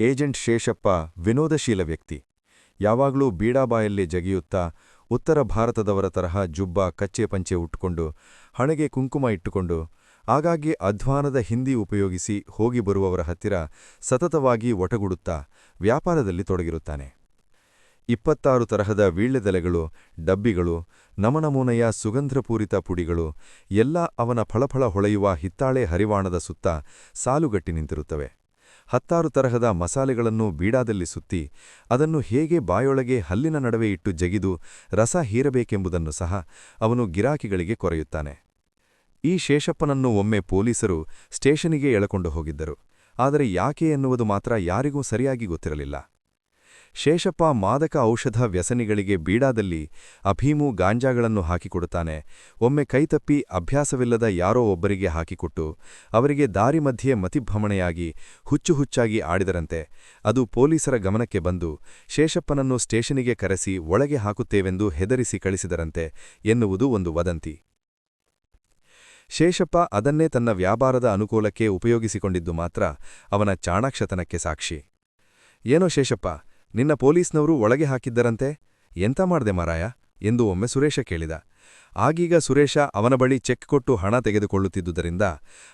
Agent Sheshappa ವಿನೋದಶೀಲ ವ್ಯಕ್ತಿ. ಯಾವಾಗಲೂ ಬೀಡಾಬಾಯಲ್ಲಿ ಜಗಿಯುತ್ತಾ ಉತ್ತರ ಭಾರತದವರ ತರಹ ಜುಬ್ಬ ಕಚ್ಚೆ ಪಂಚೆ ಉಟ್ಟುಕೊಂಡು ಹಣೆಗೆ ಕುಂಕುಮ ಇಟ್ಟುಕೊಂಡು ಆಗಾಗ್ಗೆ ಅಧ್ವಾನದ ಹಿಂದಿ ಉಪಯೋಗಿಸಿ ಹೋಗಿ ಬರುವವರ ಹತ್ತಿರ ಸತತವಾಗಿ ಒಟಗುಡುತ್ತಾ ವ್ಯಾಪಾರದಲ್ಲಿ ತೊಡಗಿರುತ್ತಾನೆ. ಇಪ್ಪತ್ತಾರು ತರಹದ ವೀಳ್ಯದೆಲೆಗಳು, ಡಬ್ಬಿಗಳು, ನಮನಮೂನೆಯ ಸುಗಂಧ್ರಪೂರಿತ ಪುಡಿಗಳು, ಎಲ್ಲ ಅವನ ಫಳಫಳ ಹೊಳೆಯುವ ಹಿತ್ತಾಳೆ ಹರಿವಾಣದ ಸುತ್ತ ಸಾಲುಗಟ್ಟಿ ನಿಂತಿರುತ್ತವೆ. ಹತ್ತಾರು ತರಹದ ಮಸಾಲೆಗಳನ್ನು ಬೀಡಾದಲ್ಲಿ ಸುತ್ತಿ ಅದನ್ನು ಹೇಗೆ ಬಾಯೊಳಗೆ ಹಲ್ಲಿನ ನಡುವೆ ಇಟ್ಟು ಜಗಿದು ರಸ ಹೀರಬೇಕೆಂಬುದನ್ನು ಸಹ ಅವನು ಗಿರಾಕಿಗಳಿಗೆ ಕೊರೆಯುತ್ತಾನೆ. ಈ ಶೇಷಪ್ಪನನ್ನು ಒಮ್ಮೆ ಪೊಲೀಸರು ಸ್ಟೇಷನಿಗೆ ಎಳಕೊಂಡು ಹೋಗಿದ್ದರು. ಆದರೆ ಯಾಕೆ ಎನ್ನುವುದು ಮಾತ್ರ ಯಾರಿಗೂ ಸರಿಯಾಗಿ ಗೊತ್ತಿರಲಿಲ್ಲ. ಶೇಷಪ್ಪ ಮಾದಕ ಔಷಧ ವ್ಯಸನಿಗಳಿಗೆ ಬೀಡಾದಲ್ಲಿ ಅಭೀಮು ಗಾಂಜಾಗಳನ್ನು ಹಾಕಿಕೊಡುತ್ತಾನೆ. ಒಮ್ಮೆ ಕೈತಪ್ಪಿ ಅಭ್ಯಾಸವಿಲ್ಲದ ಯಾರೋ ಒಬ್ಬರಿಗೆ ಹಾಕಿಕೊಟ್ಟು ಅವರಿಗೆ ದಾರಿ ಮಧ್ಯೆ ಮತಿಭ್ರಮಣೆಯಾಗಿ ಹುಚ್ಚು ಹುಚ್ಚಾಗಿ ಆಡಿದರಂತೆ. ಅದು ಪೊಲೀಸರ ಗಮನಕ್ಕೆ ಬಂದು ಶೇಷಪ್ಪನನ್ನು ಸ್ಟೇಷನಿಗೆ ಕರೆಸಿ ಒಳಗೆ ಹಾಕುತ್ತೇವೆಂದು ಹೆದರಿಸಿ ಕಳಿಸಿದರಂತೆ ಎನ್ನುವುದು ಒಂದು ವದಂತಿ. ಶೇಷಪ್ಪ ಅದನ್ನೇ ತನ್ನ ವ್ಯಾಪಾರದ ಅನುಕೂಲಕ್ಕೆ ಉಪಯೋಗಿಸಿಕೊಂಡಿದ್ದು ಮಾತ್ರ ಅವನ ಚಾಣಾಕ್ಷತನಕ್ಕೆ ಸಾಕ್ಷಿ. ಏನೋ ಶೇಷಪ್ಪ ನಿನ್ನ ಪೊಲೀಸ್ನವರು ಒಳಗೆ ಹಾಕಿದ್ದರಂತೆ? ಎಂತ ಮಾಡ್ದೆ ಮಾರಾಯ? ಎಂದು ಒಮ್ಮೆ ಸುರೇಶ ಕೇಳಿದ. ಆಗೀಗ ಸುರೇಶ ಅವನ ಬಳಿ ಚೆಕ್ ಕೊಟ್ಟು ಹಣ ತೆಗೆದುಕೊಳ್ಳುತ್ತಿದ್ದುದರಿಂದ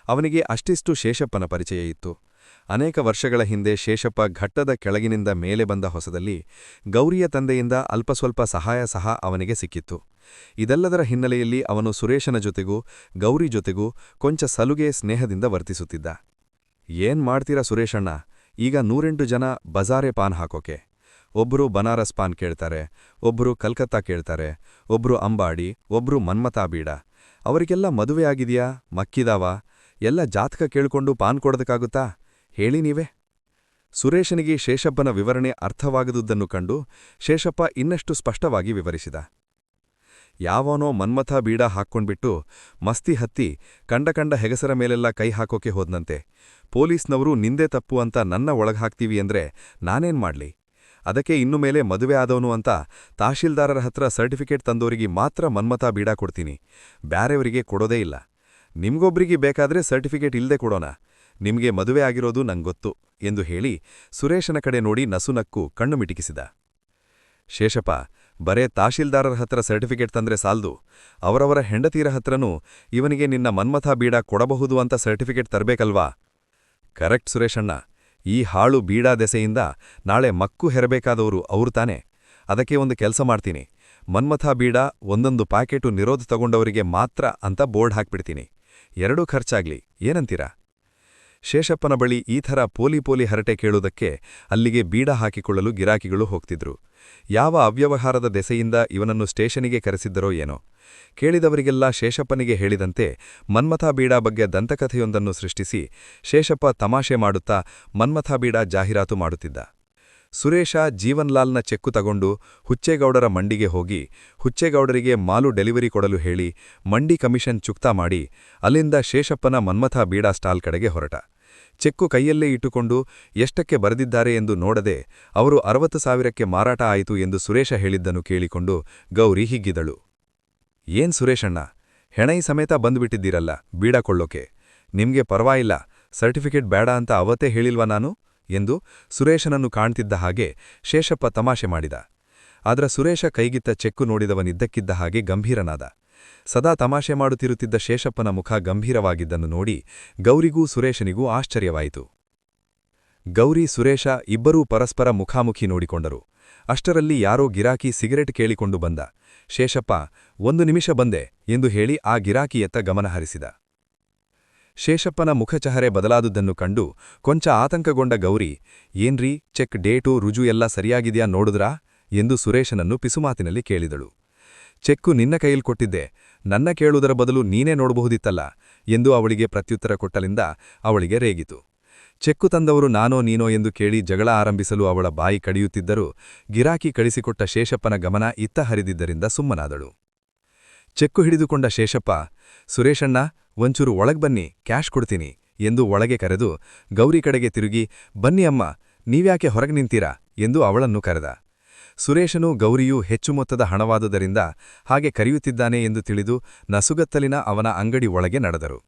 ಅವನಿಗೆ ಅಷ್ಟಿಷ್ಟು ಶೇಷಪ್ಪನ ಪರಿಚಯ ಇತ್ತು. ಅನೇಕ ವರ್ಷಗಳ ಹಿಂದೆ ಶೇಷಪ್ಪ ಘಟ್ಟದ ಕೆಳಗಿನಿಂದ ಮೇಲೆ ಬಂದ ಹೊಸದಲ್ಲಿ ಗೌರಿಯ ತಂದೆಯಿಂದ ಅಲ್ಪಸ್ವಲ್ಪ ಸಹಾಯ ಸಹ ಅವನಿಗೆ ಸಿಕ್ಕಿತ್ತು. ಇದೆಲ್ಲದರ ಹಿನ್ನೆಲೆಯಲ್ಲಿ ಅವನು ಸುರೇಶನ ಜೊತೆಗೂ, ಗೌರಿ ಜೊತೆಗೂ ಕೊಂಚ ಸಲುಗೆ ಸ್ನೇಹದಿಂದ ವರ್ತಿಸುತ್ತಿದ್ದ. ಏನ್ ಮಾಡ್ತೀರಾ ಸುರೇಶಣ್ಣ? ಈಗ ನೂರೆಂಟು ಜನ ಬಜಾರೆ ಪಾನ್ ಹಾಕೋಕೆ. ಒಬ್ಬರು ಬನಾರಸ್ ಪಾನ್ ಕೇಳ್ತಾರೆ ಒಬ್ಬರು ಕಲ್ಕತ್ತಾ ಕೇಳ್ತಾರೆ ಒಬ್ಬರು ಅಂಬಾಡಿ ಒಬ್ಬರು ಮನ್ಮತಾ ಬೀಡ. ಅವರಿಗೆಲ್ಲ ಮದುವೆ ಆಗಿದೆಯಾ, ಮಕ್ಕಿದಾವ? ಎಲ್ಲ ಜಾತಕ ಕೇಳಿಕೊಂಡು ಪಾನ್ ಕೊಡೋದಕ್ಕಾಗುತ್ತಾ? ಹೇಳಿ ನೀವೇ. ಸುರೇಶನಿಗೆ ಶೇಷಪ್ಪನ ವಿವರಣೆ ಅರ್ಥವಾಗದುದನ್ನು ಕಂಡು ಶೇಷಪ್ಪ ಇನ್ನಷ್ಟು ಸ್ಪಷ್ಟವಾಗಿ ವಿವರಿಸಿದ. ಯಾವನೋ ಮನ್ಮಥ ಬೀಡ ಹಾಕ್ಕೊಂಡ್ಬಿಟ್ಟು ಮಸ್ತಿ ಹತ್ತಿ ಕಂಡ ಕಂಡ ಹೆಗಸರ ಮೇಲೆಲ್ಲ ಕೈ ಹಾಕೋಕೆ ಹೋದ್ನಂತೆ. ಪೊಲೀಸ್ನವರು ನಿಂದೆ ತಪ್ಪು ಅಂತ ನನ್ನ ಒಳಗ್ಹಾಕ್ತೀವಿ ಅಂದ್ರೆ ನಾನೇನ್ ಮಾಡ್ಲಿ? ಅದಕ್ಕೆ ಇನ್ನು ಮೇಲೆ ಮದುವೆ ಆದವನು ಅಂತ ತಹಶೀಲ್ದಾರರ ಹತ್ರ ಸರ್ಟಿಫಿಕೇಟ್ ತಂದೋರಿಗೆ ಮಾತ್ರ ಮನ್ಮತ ಬೀಡ ಕೊಡ್ತೀನಿ. ಬ್ಯಾರೆಯವರಿಗೆ ಕೊಡೋದೇ ಇಲ್ಲ. ನಿಮ್ಗೊಬ್ರಿಗೆ ಬೇಕಾದ್ರೆ ಸರ್ಟಿಫಿಕೇಟ್ ಇಲ್ಲದೆ ಕೊಡೋಣ. ನಿಮಗೆ ಮದುವೆ ಆಗಿರೋದು ನಂಗೊತ್ತು ಎಂದು ಹೇಳಿ ಸುರೇಶನ ಕಡೆ ನೋಡಿ ನಸುನಕ್ಕು ಕಣ್ಣು ಮಿಟಿಕಿಸಿದ. ಶೇಷಪ್ಪ, ಬರೇ ತಹಶೀಲ್ದಾರರ ಹತ್ರ ಸರ್ಟಿಫಿಕೇಟ್ ತಂದ್ರೆ ಸಾಲ್ದು. ಅವರವರ ಹೆಂಡತೀರ ಹತ್ರನೂ ಇವನಿಗೆ ನಿನ್ನ ಮನ್ಮಥ ಬೀಡ ಕೊಡಬಹುದು ಅಂತ ಸರ್ಟಿಫಿಕೇಟ್ ತರಬೇಕಲ್ವಾ? ಕರೆಕ್ಟ್ ಸುರೇಶಣ್ಣ ಈ ಹಾಳು ಬೀಡಾ ದೆಸೆಯಿಂದ ನಾಳೆ ಮಕ್ಕು ಹೆರಬೇಕಾದವರು ಅವ್ರು ತಾನೆ. ಅದಕ್ಕೆ ಒಂದು ಕೆಲಸ ಮಾಡ್ತೀನಿ. ಮನ್ಮಥ ಬೀಡ ಒಂದೊಂದು ಪ್ಯಾಕೆಟು ನಿರೋಧ ತಗೊಂಡವರಿಗೆ ಮಾತ್ರ ಅಂತ ಬೋರ್ಡ್ ಹಾಕ್ಬಿಡ್ತೀನಿ. ಎರಡೂ ಖರ್ಚಾಗ್ಲಿ, ಏನಂತೀರಾ? ಶೇಷಪ್ಪನ ಬಳಿ ಈ ಥರ ಪೋಲಿ ಪೋಲಿ ಹರಟೆ ಕೇಳುವುದಕ್ಕೆ ಅಲ್ಲಿಗೆ ಬೀಡ ಹಾಕಿಕೊಳ್ಳಲು ಗಿರಾಕಿಗಳು ಹೋಗ್ತಿದ್ರು. ಯಾವ ಅವ್ಯವಹಾರದ ದೆಸೆಯಿಂದ ಇವನನ್ನು ಸ್ಟೇಷನಿಗೆ ಕರೆಸಿದ್ದರೋ ಏನೋ. ಕೇಳಿದವರಿಗೆಲ್ಲ ಶೇಷಪ್ಪನಿಗೆ ಹೇಳಿದಂತೆ ಮನ್ಮಥಾ ಬೀಡಾ ಬಗ್ಗೆ ದಂತಕಥೆಯೊಂದನ್ನು ಸೃಷ್ಟಿಸಿ ಶೇಷಪ್ಪ ತಮಾಷೆ ಮಾಡುತ್ತಾ ಮನ್ಮಥಾ ಬೀಡಾ ಜಾಹೀರಾತು ಮಾಡುತ್ತಿದ್ದ. ಸುರೇಶ ಜೀವನ್ಲಾಲ್ನ ಚೆಕ್ಕು ತಗೊಂಡು ಹುಚ್ಚೇಗೌಡರ ಮಂಡಿಗೆ ಹೋಗಿ ಹುಚ್ಚೇಗೌಡರಿಗೆ ಮಾಲು ಡೆಲಿವರಿ ಕೊಡಲು ಹೇಳಿ ಮಂಡಿ ಕಮಿಷನ್ ಚುಕ್ತಾ ಮಾಡಿ ಅಲ್ಲಿಂದ ಶೇಷಪ್ಪನ ಮನ್ಮಥಾ ಬೀಡಾ ಸ್ಟಾಲ್ ಕಡೆಗೆ ಹೊರಟ. ಚೆಕ್ಕು ಕೈಯಲ್ಲೇ ಇಟ್ಟುಕೊಂಡು ಎಷ್ಟಕ್ಕೆ ಬರೆದಿದ್ದಾರೆ ಎಂದು ನೋಡದೆ ಅವರು ಅರವತ್ತು ಸಾವಿರಕ್ಕೆ ಮಾರಾಟ ಆಯಿತು ಎಂದು ಸುರೇಶ ಹೇಳಿದ್ದನ್ನು ಕೇಳಿಕೊಂಡು ಗೌರಿ ಹಿಗ್ಗಿದಳು. ಏನ್ ಸುರೇಶಣ್ಣ, ಹೆಣೈ ಸಮೇತ ಬಂದುಬಿಟ್ಟಿದ್ದೀರಲ್ಲ, ಬೀಡಕೊಳ್ಳೋಕೆ. ನಿಮಗೆ ಪರವಾಗಿಲ್ಲ, ಸರ್ಟಿಫಿಕೇಟ್ ಬೇಡ ಅಂತ ಅವತ್ತೇ ಹೇಳಿಲ್ವಾ ನಾನು? ಎಂದು ಸುರೇಶನನ್ನು ಕಾಣ್ತಿದ್ದ ಹಾಗೆ ಶೇಷಪ್ಪ ತಮಾಷೆ ಮಾಡಿದ. ಆದ್ರ ಸುರೇಶ ಕೈಗಿತ್ತ ಚೆಕ್ಕು ನೋಡಿದವನಿದ್ದಕ್ಕಿದ್ದ ಹಾಗೆ ಗಂಭೀರನಾದ. ಸದಾ ತಮಾಷೆ ಮಾಡುತ್ತಿರುತ್ತಿದ್ದ ಶೇಷಪ್ಪನ ಮುಖ ಗಂಭೀರವಾಗಿದ್ದನ್ನು ನೋಡಿ ಗೌರಿಗೂ ಸುರೇಶನಿಗೂ ಆಶ್ಚರ್ಯವಾಯಿತು. ಗೌರಿ, ಸುರೇಶ ಇಬ್ಬರೂ ಪರಸ್ಪರ ಮುಖಾಮುಖಿ ನೋಡಿಕೊಂಡರು. ಅಷ್ಟರಲ್ಲಿ ಯಾರೋ ಗಿರಾಕಿ ಸಿಗರೆಟ್ ಕೇಳಿಕೊಂಡು ಬಂದ. ಶೇಷಪ್ಪ, ಒಂದು ನಿಮಿಷ ಬಂದೆ ಎಂದು ಹೇಳಿ ಆ ಗಿರಾಕಿಯತ್ತ ಗಮನಹರಿಸಿದ ಶೇಷಪ್ಪನ ಮುಖಚಹರೆ ಬದಲಾದುದನ್ನು ಕಂಡು ಕೊಂಚ ಆತಂಕಗೊಂಡ ಗೌರಿ, ಏನ್ರೀ ಚೆಕ್ ಡೇಟು ರುಜು ಎಲ್ಲ ಸರಿಯಾಗಿದೆಯಾ ನೋಡುದ್ರಾ ಎಂದು ಸುರೇಶನನ್ನು ಪಿಸುಮಾತಿನಲ್ಲಿ ಕೇಳಿದಳು. ಚೆಕ್ಕು ನಿನ್ನ ಕೈಯಲ್ಲಿ ಕೊಟ್ಟಿದ್ದೆ. ನನ್ನ ಕೇಳುವುದರ ಬದಲು ನೀನೇ ನೋಡಬಹುದಿತ್ತಲ್ಲ ಎಂದು ಅವಳಿಗೆ ಪ್ರತ್ಯುತ್ತರ ಕೊಟ್ಟಲಿಂದ ಅವಳಿಗೆ ರೇಗಿತು. ಚೆಕ್ಕು ತಂದವರು ನಾನೋ ನೀನೋ ಎಂದು ಕೇಳಿ ಜಗಳ ಆರಂಭಿಸಲು ಅವಳ ಬಾಯಿ ಕಡಿಯುತ್ತಿದ್ದರೂ ಗಿರಾಕಿ ಕಳಿಸಿಕೊಟ್ಟ ಶೇಷಪ್ಪನ ಗಮನ ಇತ್ತ ಹರಿದಿದ್ದರಿಂದ ಸುಮ್ಮನಾದಳು. ಚೆಕ್ಕು ಹಿಡಿದುಕೊಂಡ ಶೇಷಪ್ಪ, ಸುರೇಶಣ್ಣ, ಒಂಚೂರು ಒಳಗ್ಬನ್ನಿ ಕ್ಯಾಶ್ ಕೊಡ್ತೀನಿ ಎಂದು ಒಳಗೆ ಕರೆದು ಗೌರಿ ಕಡೆಗೆ ತಿರುಗಿ, ಬನ್ನಿ ಅಮ್ಮ, ನೀವ್ಯಾಕೆ ಹೊರಗೆ ನಿಂತೀರಾ? ಎಂದು ಅವಳನ್ನು ಕರೆದ. ಸುರೇಶನೂ ಗೌರಿಯು ಹೆಚ್ಚು ಮೊತ್ತದ ಹಣವಾದುದರಿಂದ ಹಾಗೆ ಕರೆಯುತ್ತಿದ್ದಾನೆ ಎಂದು ತಿಳಿದು ನಸುಗತ್ತಲಿನ ಅವನ ಅಂಗಡಿ ಒಳಗೆ ನಡೆದರು.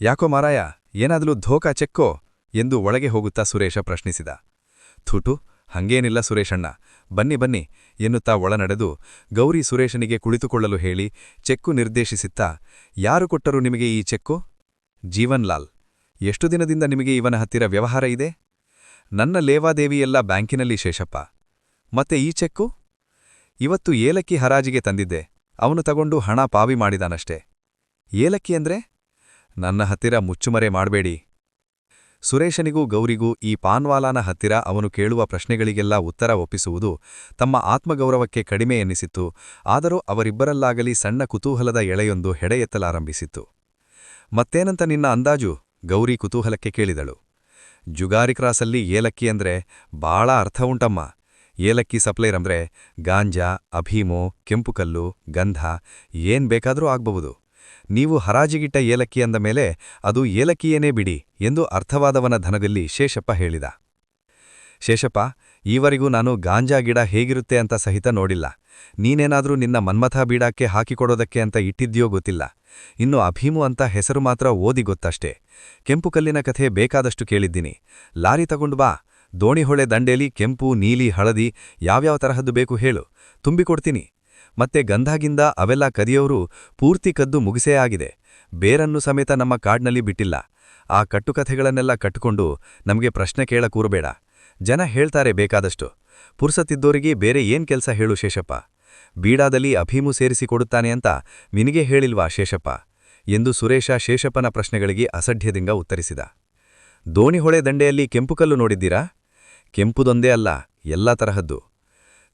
ಯಾಕೋ ಮಾರಾಯ, ಏನಾದರೂ ಧೋಕಾ ಚೆಕ್ಕೋ ಎಂದು ಒಳಗೆ ಹೋಗುತ್ತಾ ಸುರೇಶ ಪ್ರಶ್ನಿಸಿದ. ಥೂಟು, ಹಂಗೇನಿಲ್ಲ ಸುರೇಶಣ್ಣ, ಬನ್ನಿ ಬನ್ನಿ ಎನ್ನುತ್ತಾ ಒಳನಡೆದು ಗೌರಿ ಸುರೇಶನಿಗೆ ಕುಳಿತುಕೊಳ್ಳಲು ಹೇಳಿ ಚೆಕ್ಕು ನಿರ್ದೇಶಿಸುತ್ತಾ, ಯಾರು ಕೊಟ್ಟರು ನಿಮಗೆ ಈ ಚೆಕ್ಕು? ಜೀವನ್ಲಾಲ್, ಎಷ್ಟು ದಿನದಿಂದ ನಿಮಗೆ ಇವನ ಹತ್ತಿರ ವ್ಯವಹಾರ ಇದೆ? ನನ್ನ ಲೇವಾದೇವಿಯೆಲ್ಲ ಬ್ಯಾಂಕಿನಲ್ಲಿ ಶೇಷಪ್ಪ. ಮತ್ತೆ ಈ ಚೆಕ್ಕು? ಇವತ್ತು ಏಲಕ್ಕಿ ಹರಾಜಿಗೆ ತಂದಿದ್ದೆ. ಅವನು ತಗೊಂಡು ಹಣ ಪಾವಿ ಮಾಡಿದಾನಷ್ಟೇ. ಏಲಕ್ಕಿ ಅಂದ್ರೆ? ನನ್ನ ಹತ್ತಿರ ಮುಚ್ಚುಮರೆ ಮಾಡಬೇಡಿ. ಸುರೇಶನಿಗೂ ಗೌರಿಗೂ ಈ ಪಾನ್ವಾಲಾನ ಹತ್ತಿರ ಅವನು ಕೇಳುವ ಪ್ರಶ್ನೆಗಳಿಗೆಲ್ಲ ಉತ್ತರ ಒಪ್ಪಿಸುವುದು ತಮ್ಮ ಆತ್ಮಗೌರವಕ್ಕೆ ಕಡಿಮೆ ಎನ್ನಿಸಿತ್ತು. ಆದರೂ ಅವರಿಬ್ಬರಲ್ಲಾಗಲಿ ಸಣ್ಣ ಕುತೂಹಲದ ಎಳೆಯೊಂದು ಹೆಡೆಯೆತ್ತಲಾರಂಭಿಸಿತ್ತು. ಮತ್ತೇನಂತ ನಿನ್ನ ಅಂದಾಜು? ಗೌರಿ ಕುತೂಹಲಕ್ಕೆ ಕೇಳಿದಳು. ಜುಗಾರಿ ಕ್ರಾಸಲ್ಲಿ ಏಲಕ್ಕಿ ಅಂದ್ರೆ ಬಾಳ ಅರ್ಥ ಉಂಟಮ್ಮ. ಏಲಕ್ಕಿ ಸಪ್ಲೈರಂದ್ರೆ ಗಾಂಜಾ, ಅಭೀಮೋ, ಕೆಂಪುಕಲ್ಲು, ಗಂಧ, ಏನ್ ಬೇಕಾದರೂ ಆಗಬಹುದು. ನೀವು ಹರಾಜಿಗಿಟ್ಟ ಏಲಕ್ಕಿ ಅಂದ ಮೇಲೆ ಅದು ಏಲಕ್ಕಿಯೇನೇ ಬಿಡಿ ಎಂದು ಅರ್ಥವಾದವನ ಧನದಲ್ಲಿ ಶೇಷಪ್ಪ ಹೇಳಿದ. ಶೇಷಪ್ಪ, ಈವರೆಗೂ ನಾನು ಗಾಂಜಾ ಗಿಡ ಹೇಗಿರುತ್ತೆ ಅಂತ ಸಹಿತ ನೋಡಿಲ್ಲ. ನೀನೇನಾದರೂ ನಿನ್ನ ಮನ್ಮಥ ಬೀಡಕ್ಕೆ ಹಾಕಿಕೊಡೋದಕ್ಕೆ ಅಂತ ಇಟ್ಟಿದ್ಯೋ ಗೊತ್ತಿಲ್ಲ. ಇನ್ನು ಅಭೀಮು ಅಂತ ಹೆಸರು ಮಾತ್ರ ಓದಿ ಗೊತ್ತಷ್ಟೇ. ಕೆಂಪು ಕಲ್ಲಿನ ಕಥೆ ಬೇಕಾದಷ್ಟು ಕೇಳಿದ್ದೀನಿ. ಲಾರಿ ತಗೊಂಡು ಬಾ. ದೋಣಿಹೊಳೆ ದಂಡೇಲಿ, ಕೆಂಪು, ನೀಲಿ, ಹಳದಿ ಯಾವ್ಯಾವ ತರಹದ್ದು ಬೇಕು ಹೇಳು. ತುಂಬಿಕೊಡ್ತೀನಿ. ಮತ್ತೆ ಗಂಧಾಗಿಂದ ಅವೆಲ್ಲ ಕದಿಯೋರು ಪೂರ್ತಿ ಕದ್ದು ಮುಗಿಸೇ ಆಗಿದೆ. ಬೇರನ್ನು ಸಮೇತ ನಮ್ಮ ಕಾಡ್ನಲ್ಲಿ ಬಿಟ್ಟಿಲ್ಲ. ಆ ಕಟ್ಟುಕಥೆಗಳನ್ನೆಲ್ಲ ಕಟ್ಟಿಕೊಂಡು ನಮಗೆ ಪ್ರಶ್ನೆ ಕೇಳ ಕೂರಬೇಡ ಜನ ಹೇಳ್ತಾರೆ ಬೇಕಾದಷ್ಟು. ಪುರುಸತ್ತಿದ್ದೋರಿಗೆ ಬೇರೆ ಏನ್ ಕೆಲಸ ಹೇಳು ಶೇಷಪ್ಪ. ಬೀಡಾದಲ್ಲಿ ಅಭೀಮು ಸೇರಿಸಿ ಕೊಡುತ್ತಾನೆ ಅಂತ ನಿನಗೆ ಹೇಳಿಲ್ವಾ ಶೇಷಪ್ಪ? ಎಂದು ಸುರೇಶ ಶೇಷಪ್ಪನ ಪ್ರಶ್ನೆಗಳಿಗೆ ಅಸಡ್ಯದಿಂದ ಉತ್ತರಿಸಿದ. ದೋಣಿಹೊಳೆ ದಂಡೆಯಲ್ಲಿ ಕೆಂಪುಕಲ್ಲು ನೋಡಿದ್ದೀರಾ? ಕೆಂಪುದೊಂದೇ ಅಲ್ಲ, ಎಲ್ಲ ತರಹದ್ದು.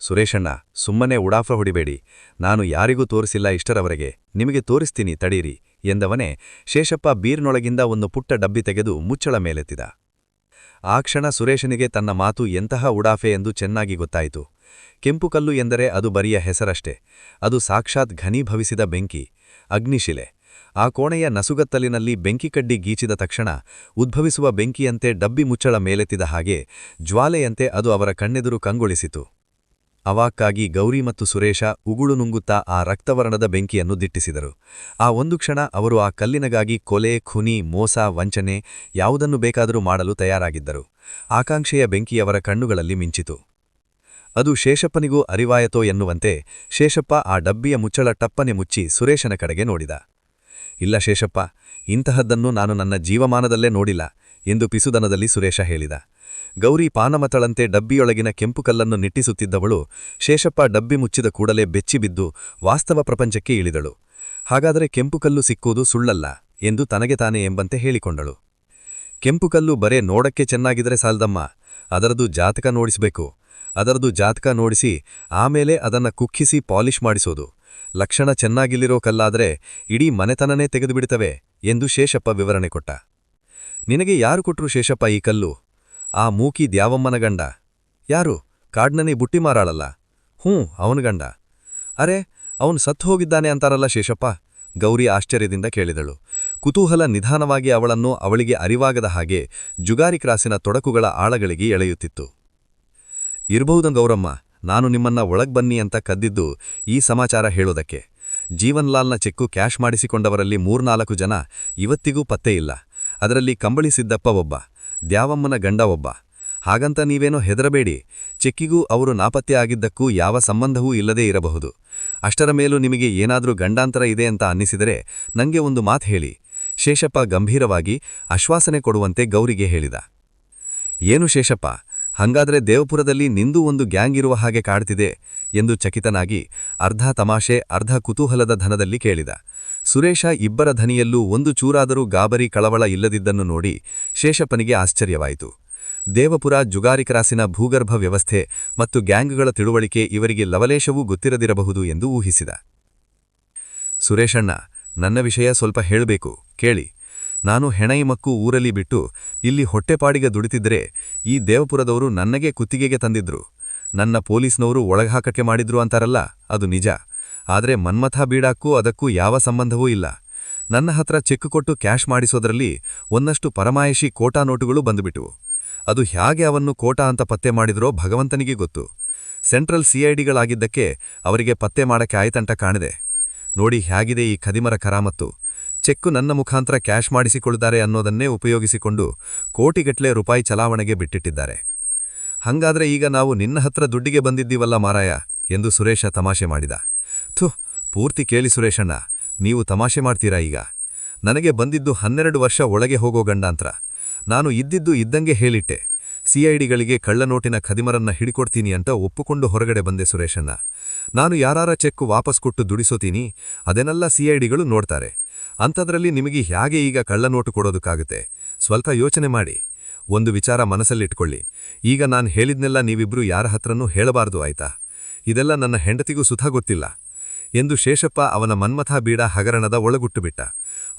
ಸುರೇಶಣ್ಣ, ಸುಮ್ಮನೆ ಉಡಾಫ ಹೊಡಿಬೇಡಿ. ನಾನು ಯಾರಿಗೂ ತೋರಿಸಿಲ್ಲ ಇಷ್ಟರವರೆಗೆ. ನಿಮಗೆ ತೋರಿಸ್ತೀನಿ, ತಡೀರಿ ಎಂದವನೇ ಶೇಷಪ್ಪ ಬೀರ್ನೊಳಗಿಂದ ಒಂದು ಪುಟ್ಟ ಡಬ್ಬಿ ತೆಗೆದು ಮುಚ್ಚಳ ಮೇಲೆತ್ತಿದ. ಆ ಕ್ಷಣ ಸುರೇಶನಿಗೆ ತನ್ನ ಮಾತು ಎಂತಹ ಉಡಾಫೆ ಎಂದು ಚೆನ್ನಾಗಿ ಗೊತ್ತಾಯಿತು. ಕೆಂಪುಕಲ್ಲು ಎಂದರೆ ಅದು ಬರಿಯ ಹೆಸರಷ್ಟೆ. ಅದು ಸಾಕ್ಷಾತ್ ಘನೀಭವಿಸಿದ ಬೆಂಕಿ, ಅಗ್ನಿಶಿಲೆ. ಆ ಕೋಣೆಯ ನಸುಗತ್ತಲಿನಲ್ಲಿ ಬೆಂಕಿಕಡ್ಡಿ ಗೀಚಿದ ತಕ್ಷಣ ಉದ್ಭವಿಸುವ ಬೆಂಕಿಯಂತೆ ಡಬ್ಬಿ ಮುಚ್ಚಳ ಮೇಲೆತ್ತಿದ ಹಾಗೆ ಜ್ವಾಲೆಯಂತೆ ಅದು ಅವರ ಕಣ್ಣೆದುರು ಕಂಗೊಳಿಸಿತು. ಅವಾಕ್ಕಾಗಿ ಗೌರಿ ಮತ್ತು ಸುರೇಶ ಉಗುಳು ನುಂಗುತ್ತಾ ಆ ರಕ್ತವರ್ಣದ ಬೆಂಕಿಯನ್ನು ದಿಟ್ಟಿಸಿದರು. ಆ ಒಂದು ಕ್ಷಣ ಅವರು ಆ ಕಲ್ಲಿನಗಾಗಿ ಕೊಲೆ, ಖುನಿ, ಮೋಸ, ವಂಚನೆ ಯಾವುದನ್ನು ಬೇಕಾದರೂ ಮಾಡಲು ತಯಾರಾಗಿದ್ದರು. ಆಕಾಂಕ್ಷೆಯ ಬೆಂಕಿಯವರ ಕಣ್ಣುಗಳಲ್ಲಿ ಮಿಂಚಿತು. ಅದು ಶೇಷಪ್ಪನಿಗೂ ಅರಿವಾಯತೋ ಎನ್ನುವಂತೆ ಶೇಷಪ್ಪ ಆ ಡಬ್ಬಿಯ ಮುಚ್ಚಳ ಟಪ್ಪನೆ ಮುಚ್ಚಿ ಸುರೇಶನ ಕಡೆಗೆ ನೋಡಿದ. ಇಲ್ಲ ಶೇಷಪ್ಪ, ಇಂತಹದ್ದನ್ನು ನಾನು ನನ್ನ ಜೀವಮಾನದಲ್ಲೇ ನೋಡಿಲ್ಲ ಎಂದು ಪಿಸುದನದಲ್ಲಿ ಸುರೇಶ ಹೇಳಿದ. ಗೌರಿ ಪಾನಮತಳಂತೆ ಡಬ್ಬಿಯೊಳಗಿನ ಕೆಂಪು ಕಲ್ಲನ್ನು ನಿಟ್ಟಿಸುತ್ತಿದ್ದವಳು ಶೇಷಪ್ಪ ಡಬ್ಬಿ ಮುಚ್ಚಿದ ಕೂಡಲೇ ಬೆಚ್ಚಿಬಿದ್ದು ವಾಸ್ತವ ಪ್ರಪಂಚಕ್ಕೆ ಇಳಿದಳು. ಹಾಗಾದರೆ ಕೆಂಪುಕಲ್ಲು ಸಿಕ್ಕುವುದು ಸುಳ್ಳಲ್ಲ ಎಂದು ತನಗೆ ತಾನೇ ಎಂಬಂತೆ ಹೇಳಿಕೊಂಡಳು. ಕೆಂಪುಕಲ್ಲು ಬರೇ ನೋಡಕ್ಕೆ ಚೆನ್ನಾಗಿದ್ರೆ ಸಾಲ್ದಮ್ಮ ಅದರದು ಜಾತಕ ನೋಡಿಸಬೇಕು ಅದರದು ಜಾತಕ ನೋಡಿಸಿ ಆಮೇಲೆ ಅದನ್ನ ಕುಕ್ಕಿಸಿ ಪಾಲಿಷ್ ಮಾಡಿಸೋದು. ಲಕ್ಷಣ ಚೆನ್ನಾಗಿಲ್ಲಿರೋ ಕಲ್ಲಾದರೆ ಇಡೀ ಮನೆತನನೇ ತೆಗೆದುಬಿಡ್ತವೆ ಎಂದು ಶೇಷಪ್ಪ ವಿವರಣೆ ಕೊಟ್ಟ. ನಿನಗೆ ಯಾರು ಕೊಟ್ರು ಶೇಷಪ್ಪ ಈ ಕಲ್ಲು? ಆ ಮೂಕಿ ದ್ಯಾವಮ್ಮನ ಗಂಡ. ಯಾರು? ಕಾಡ್ನನೇ ಬುಟ್ಟಿ ಮಾರಾಳಲ್ಲ ಹ್ಞೂ, ಅವನ ಗಂಡ. ಅರೆ, ಅವನು ಸತ್ತು ಹೋಗಿದ್ದಾನೆ ಅಂತಾರಲ್ಲ ಶೇಷಪ್ಪ? ಗೌರಿ ಆಶ್ಚರ್ಯದಿಂದ ಕೇಳಿದಳು. ಕುತೂಹಲ ನಿಧಾನವಾಗಿ ಅವಳನ್ನು ಅವಳಿಗೆ ಅರಿವಾಗದ ಹಾಗೆ ಜುಗಾರಿ ಕ್ರಾಸಿನ ತೊಡಕುಗಳ ಆಳಗಳಿಗೆ ಎಳೆಯುತ್ತಿತ್ತು. ಇರಬಹುದ ಗೌರಮ್ಮ? ನಾನು ನಿಮ್ಮನ್ನ ಒಳಗ್ ಬನ್ನಿ ಅಂತ ಕದ್ದಿದ್ದು ಈ ಸಮಾಚಾರ ಹೇಳೋದಕ್ಕೆ. ಜೀವನ್ಲಾಲ್ನ ಚೆಕ್ಕು ಕ್ಯಾಶ್ ಮಾಡಿಸಿಕೊಂಡವರಲ್ಲಿ ಮೂರ್ನಾಲ್ಕು ಜನ ಇವತ್ತಿಗೂ ಪತ್ತೆ ಇಲ್ಲ. ಅದರಲ್ಲಿ ಕಂಬಳಿ ಸಿದ್ದಪ್ಪ ಒಬ್ಬ, ದ್ಯಾವಮ್ಮನ ಗಂಡ ಒಬ್ಬ. ಹಾಗಂತ ನೀವೇನೋ ಹೆದರಬೇಡಿ. ಚೆಕ್ಕಿಗೂ ಅವರು ನಾಪತ್ತೆ ಆಗಿದ್ದಕ್ಕೂ ಯಾವ ಸಂಬಂಧವೂ ಇಲ್ಲದೇ ಇರಬಹುದು. ಅಷ್ಟರ ಮೇಲೂ ನಿಮಗೆ ಏನಾದರೂ ಗಂಡಾಂತರ ಇದೆ ಅಂತ ಅನ್ನಿಸಿದರೆ ನಂಗೆ ಒಂದು ಮಾತು ಹೇಳಿ. ಶೇಷಪ್ಪ ಗಂಭೀರವಾಗಿ ಆಶ್ವಾಸನೆ ಕೊಡುವಂತೆ ಗೌರಿಗೆ ಹೇಳಿದ. ಏನು ಶೇಷಪ್ಪ? ಹಂಗಾದ್ರೆ ದೇವಪುರದಲ್ಲಿ ನಿಂದೂ ಒಂದು ಗ್ಯಾಂಗ್ ಇರುವ ಹಾಗೆ ಕಾಡ್ತಿದೆ ಎಂದು ಚಕಿತನಾಗಿ ಅರ್ಧ ತಮಾಷೆ, ಅರ್ಧ ಕುತೂಹಲದ ಧನದಲ್ಲಿ ಕೇಳಿದ. ಸುರೇಶ ಇಬ್ಬರ ಧನಿಯಲ್ಲೂ ಒಂದು ಚೂರಾದರೂ ಗಾಬರಿ, ಕಳವಳ ಇಲ್ಲದಿದ್ದನ್ನು ನೋಡಿ ಶೇಷಪ್ಪನಿಗೆ ಆಶ್ಚರ್ಯವಾಯಿತು. ದೇವಪುರ ಜುಗಾರಿಕ್ರಾಸಿನ ಭೂಗರ್ಭ ವ್ಯವಸ್ಥೆ ಮತ್ತು ಗ್ಯಾಂಗ್ಗಳ ತಿಳುವಳಿಕೆ ಇವರಿಗೆ ಲವಲೇಶವೂ ಗೊತ್ತಿರದಿರಬಹುದು ಎಂದು ಊಹಿಸಿದ. ಸುರೇಶಣ್ಣ, ನನ್ನ ವಿಷಯ ಸ್ವಲ್ಪ ಹೇಳಬೇಕು, ಕೇಳಿ. ನಾನು ಹೆಣೈಮಕ್ಕೂ ಊರಲ್ಲಿ ಬಿಟ್ಟು ಇಲ್ಲಿ ಹೊಟ್ಟೆಪಾಡಿಗೆ ದುಡಿತಿದ್ರೆ ಈ ದೇವಪುರದವರು ನನಗೆ ಕುತ್ತಿಗೆಗೆ ತಂದಿದ್ರು. ನನ್ನ ಪೊಲೀಸ್ನವರು ಒಳಗಾಕಕ್ಕೆ ಮಾಡಿದ್ರು ಅಂತಾರಲ್ಲ, ಅದು ನಿಜ. ಆದರೆ ಮನ್ಮಥ ಬೀಡಾಕ್ಕೂ ಅದಕ್ಕೂ ಯಾವ ಸಂಬಂಧವೂ ಇಲ್ಲ. ನನ್ನ ಹತ್ರ ಚೆಕ್ ಕೊಟ್ಟು ಕ್ಯಾಶ್ ಮಾಡಿಸೋದ್ರಲ್ಲಿ ಒಂದಷ್ಟು ಪರಮಾಯಶಿ ಕೋಟಾ ನೋಟುಗಳು ಬಂದುಬಿಟ್ಟವು ಅದು ಹ್ಯಾಗೆ ಅವನ್ನು ಕೋಟಾ ಅಂತ ಪತ್ತೆ ಮಾಡಿದ್ರೋ ಭಗವಂತನಿಗೆ ಗೊತ್ತು. ಸೆಂಟ್ರಲ್ ಸಿಐಡಿಗಳಾಗಿದ್ದಕ್ಕೆ ಅವರಿಗೆ ಪತ್ತೆ ಮಾಡಕ್ಕೆ ಆಯ್ತಂಟ ಕಾಣಿದೆ. ನೋಡಿ ಹ್ಯಾಗಿದೆ ಈ ಖದಿಮರ ಕರಾಮತ್ತು. ಚೆಕ್ಕು ನನ್ನ ಮುಖಾಂತರ ಕ್ಯಾಶ್ ಮಾಡಿಸಿಕೊಳ್ಳುತ್ತಾರೆ ಅನ್ನೋದನ್ನೇ ಉಪಯೋಗಿಸಿಕೊಂಡು ಕೋಟಿಗಟ್ಟಲೆ ರೂಪಾಯಿ ಚಲಾವಣೆಗೆ ಬಿಟ್ಟಿಟ್ಟಿದ್ದಾರೆ. ಹಂಗಾದ್ರೆ ಈಗ ನಾವು ನಿನ್ನ ಹತ್ರ ದುಡ್ಡಿಗೆ ಬಂದಿದ್ದೀವಲ್ಲ ಮಾರಾಯ, ಎಂದು ಸುರೇಶ ತಮಾಷೆ ಮಾಡಿದ. ಥು, ಪೂರ್ತಿ ಕೇಳಿ ಸುರೇಶಣ್ಣ, ನೀವು ತಮಾಷೆ ಮಾಡ್ತೀರಾ ಈಗ? ನನಗೆ ಬಂದಿದ್ದು ಹನ್ನೆರಡು ವರ್ಷ ಒಳಗೆ ಹೋಗೋ ಗಂಡಾಂತ್ರ. ನಾನು ಇದ್ದಿದ್ದು ಇದ್ದಂಗೆ ಹೇಳಿಟ್ಟೆ. ಸಿಐಡಿಗಳಿಗೆ ಕಳ್ಳನೋಟಿನ ಖದಿಮರನ್ನ ಹಿಡಿಕೊಡ್ತೀನಿ ಅಂತ ಒಪ್ಪುಕೊಂಡು ಹೊರಗಡೆ ಬಂದೆ ಸುರೇಶಣ್ಣ. ನಾನು ಯಾರಾರ ಚೆಕ್ಕು ವಾಪಸ್ ಕೊಟ್ಟು ದುಡಿಸೋತೀನಿ, ಅದನ್ನೆಲ್ಲ ಸಿಐಡಿಗಳು ನೋಡ್ತಾರೆ. ಅಂಥದ್ರಲ್ಲಿ ನಿಮಗೆ ಹೇಗೆ ಈಗ ಕಳ್ಳನೋಟು ಕೊಡೋದಕ್ಕಾಗುತ್ತೆ? ಸ್ವಲ್ಪ ಯೋಚನೆ ಮಾಡಿ. ಒಂದು ವಿಚಾರ ಮನಸ್ಸಲ್ಲಿಟ್ಕೊಳ್ಳಿ. ಈಗ ನಾನು ಹೇಳಿದ್ನೆಲ್ಲ ನೀವಿಬ್ರು ಯಾರ ಹತ್ರನೂ ಹೇಳಬಾರ್ದು ಆಯ್ತಾ? ಇದೆಲ್ಲ ನನ್ನ ಹೆಂಡತಿಗೂ ಸುಧಾ ಗೊತ್ತಿಲ್ಲ. ಎಂದು ಶೇಷಪ್ಪ ಅವನ ಮನ್ಮಥ ಬೀಡ ಹಗರಣದ ಒಳಗುಟ್ಟುಬಿಟ್ಟ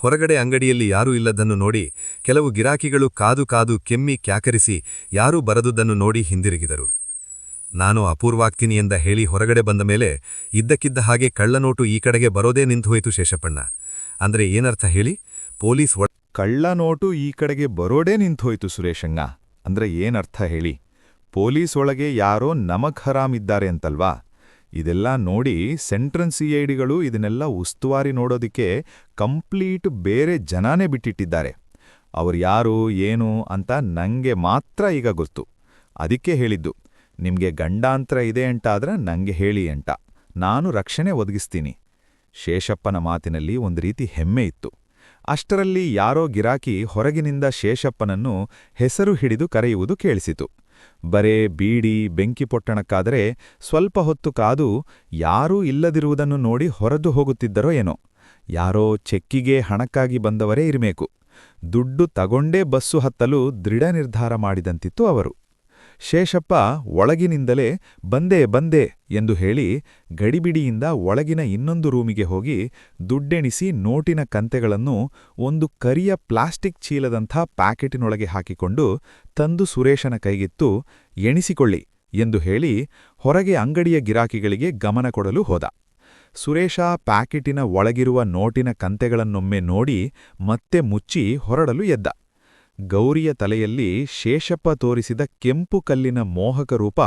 ಹೊರಗಡೆ ಅಂಗಡಿಯಲ್ಲಿ ಯಾರೂ ಇಲ್ಲದನ್ನು ನೋಡಿ ಕೆಲವು ಗಿರಾಕಿಗಳು ಕಾದು ಕಾದು ಕೆಮ್ಮಿ ಕ್ಯಾಕರಿಸಿ ಯಾರೂ ಬರದುದನ್ನು ನೋಡಿ ಹಿಂದಿರುಗಿದರು. ನಾನು ಅಪೂರ್ವಾಗ್ತೀನಿ ಎಂದ ಹೇಳಿ ಹೊರಗಡೆ ಬಂದ ಮೇಲೆ ಇದ್ದಕ್ಕಿದ್ದ ಹಾಗೆ ಕಳ್ಳನೋಟು ಈ ಕಡೆಗೆ ಬರೋದೇ ನಿಂತುಹೋಯಿತು ಶೇಷಪ್ಪಣ್ಣ. ಅಂದ್ರೆ ಏನರ್ಥ ಹೇಳಿ, ಪೊಲೀಸ್ ಒಳ ಕಳ್ಳ ನೋಟು ಈ ಕಡೆಗೆ ಬರೋಡೇ ನಿಂತೋಯ್ತು ಸುರೇಶಂಗ ಅಂದ್ರೆ ಏನರ್ಥ ಹೇಳಿ, ಪೊಲೀಸ್ ಒಳಗೆ ಯಾರೋ ನಮಗ್ ಹರಾಮಿದ್ದಾರೆ ಅಂತಲ್ವಾ? ಇದೆಲ್ಲ ನೋಡಿ ಸೆಂಟ್ರನ್ ಸಿಐಡಿಗಳು ಇದನ್ನೆಲ್ಲ ಉಸ್ತುವಾರಿ ನೋಡೋದಿಕ್ಕೆ ಕಂಪ್ಲೀಟ್ ಬೇರೆ ಜನಾನೇ ಬಿಟ್ಟಿಟ್ಟಿದ್ದಾರೆ. ಅವ್ರು ಯಾರು, ಏನು ಅಂತ ನಂಗೆ ಮಾತ್ರ ಈಗ ಗೊತ್ತು. ಅದಕ್ಕೆ ಹೇಳಿದ್ದು, ನಿಮಗೆ ಗಂಡಾಂತರ ಇದೆ ಅಂಟಾದ್ರೆ ನಂಗೆ ಹೇಳಿ ಅಂಟ ನಾನು ರಕ್ಷಣೆ ಒದಗಿಸ್ತೀನಿ. ಶೇಷಪ್ಪನ ಮಾತಿನಲ್ಲಿ ಒಂದು ರೀತಿ ಹೆಮ್ಮೆ ಇತ್ತು. ಅಷ್ಟರಲ್ಲಿ ಯಾರೋ ಗಿರಾಕಿ ಹೊರಗಿನಿಂದ ಶೇಷಪ್ಪನನ್ನು ಹೆಸರು ಹಿಡಿದು ಕರೆಯುವುದು ಕೇಳಿಸಿತು. ಬರೇ ಬೀಡಿ ಬೆಂಕಿಪೊಟ್ಟಣಕ್ಕಾದರೆ ಸ್ವಲ್ಪ ಹೊತ್ತು ಕಾದು ಯಾರೂ ಇಲ್ಲದಿರುವುದನ್ನು ನೋಡಿ ಹೊರದು ಹೋಗುತ್ತಿದ್ದರೋ ಏನೋ. ಯಾರೋ ಚೆಕ್ಕಿಗೆ ಹಣಕ್ಕಾಗಿ ಬಂದವರೇ ಇರಬೇಕು. ದುಡ್ಡು ತಗೊಂಡೇ ಬಸ್ಸು ಹತ್ತಲು ದೃಢ ನಿರ್ಧಾರ ಮಾಡಿದಂತಿತ್ತು ಅವರು. ಶೇಷಪ್ಪ ಒಳಗಿನಿಂದಲೇ ಬಂದೆ ಬಂದೆ ಎಂದು ಹೇಳಿ ಗಡಿಬಿಡಿಯಿಂದ ಒಳಗಿನ ಇನ್ನೊಂದು ರೂಮಿಗೆ ಹೋಗಿ ದುಡ್ಡೆಣಿಸಿ ನೋಟಿನ ಕಂತೆಗಳನ್ನು ಒಂದು ಕರಿಯ ಪ್ಲಾಸ್ಟಿಕ್ ಚೀಲದಂಥ ಪ್ಯಾಕೆಟಿನೊಳಗೆ ಹಾಕಿಕೊಂಡು ತಂದು ಸುರೇಶನ ಕೈಗಿತ್ತು, ಎಣಿಸಿಕೊಳ್ಳಿ ಎಂದು ಹೇಳಿ ಹೊರಗೆ ಅಂಗಡಿಯ ಗಿರಾಕಿಗಳಿಗೆ ಗಮನ ಕೊಡಲು ಹೋದ. ಸುರೇಶ ಪ್ಯಾಕೆಟಿನ ಒಳಗಿರುವ ನೋಟಿನ ಕಂತೆಗಳನ್ನೊಮ್ಮೆ ನೋಡಿ ಮತ್ತೆ ಮುಚ್ಚಿ ಹೊರಡಲು ಎದ್ದ. ಗೌರಿಯ ತಲೆಯಲ್ಲಿ ಶೇಷಪ್ಪ ತೋರಿಸಿದ ಕೆಂಪು ಕಲ್ಲಿನ ಮೋಹಕ ರೂಪ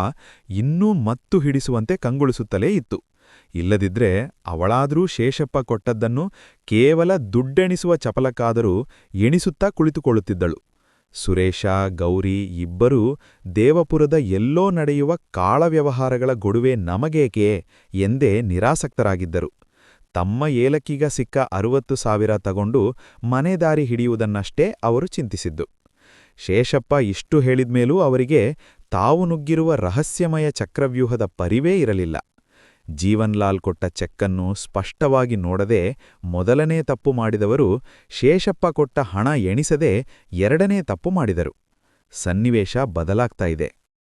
ಇನ್ನೂ ಮತ್ತು ಹಿಡಿಸುವಂತೆ ಕಂಗೊಳಿಸುತ್ತಲೇ ಇತ್ತು. ಇಲ್ಲದಿದ್ರೆ ಅವಳಾದರೂ ಶೇಷಪ್ಪ ಕೊಟ್ಟದ್ದನ್ನು ಕೇವಲ ದುಡ್ಡೆಣಿಸುವ ಚಪಲಕ್ಕಾದರೂ ಎಣಿಸುತ್ತಾ ಕುಳಿತುಕೊಳ್ಳುತ್ತಿದ್ದಳು. ಸುರೇಶ, ಗೌರಿ ಇಬ್ಬರೂ ದೇವಪುರದ ಎಲ್ಲೋ ನಡೆಯುವ ಕಾಳವ್ಯವಹಾರಗಳ ಗೊಡುವೆ ನಮಗೇಕೆ ಎಂದೇ ನಿರಾಸಕ್ತರಾಗಿದ್ದರು. ತಮ್ಮ ಏಲಕ್ಕಿಗ ಸಿಕ್ಕ ಅರುವತ್ತು ಸಾವಿರ ತಗೊಂಡು ಮನೆದಾರಿ ಹಿಡಿಯುವುದನ್ನಷ್ಟೇ ಅವರು ಚಿಂತಿಸಿದ್ದು. ಶೇಷಪ್ಪ ಇಷ್ಟು ಹೇಳಿದ್ಮೇಲೂ ಅವರಿಗೆ ತಾವು ನುಗ್ಗಿರುವ ರಹಸ್ಯಮಯ ಚಕ್ರವ್ಯೂಹದ ಪರಿವೇ ಇರಲಿಲ್ಲ. ಜೀವನ್ಲಾಲ್ ಕೊಟ್ಟ ಚೆಕ್ಕನ್ನು ಸ್ಪಷ್ಟವಾಗಿ ನೋಡದೆ ಮೊದಲನೇ ತಪ್ಪು ಮಾಡಿದವರು ಶೇಷಪ್ಪ ಕೊಟ್ಟ ಹಣ ಎಣಿಸದೆ ಎರಡನೇ ತಪ್ಪು ಮಾಡಿದರು. ಸನ್ನಿವೇಶ ಬದಲಾಗ್ತಾ ಇದೆ.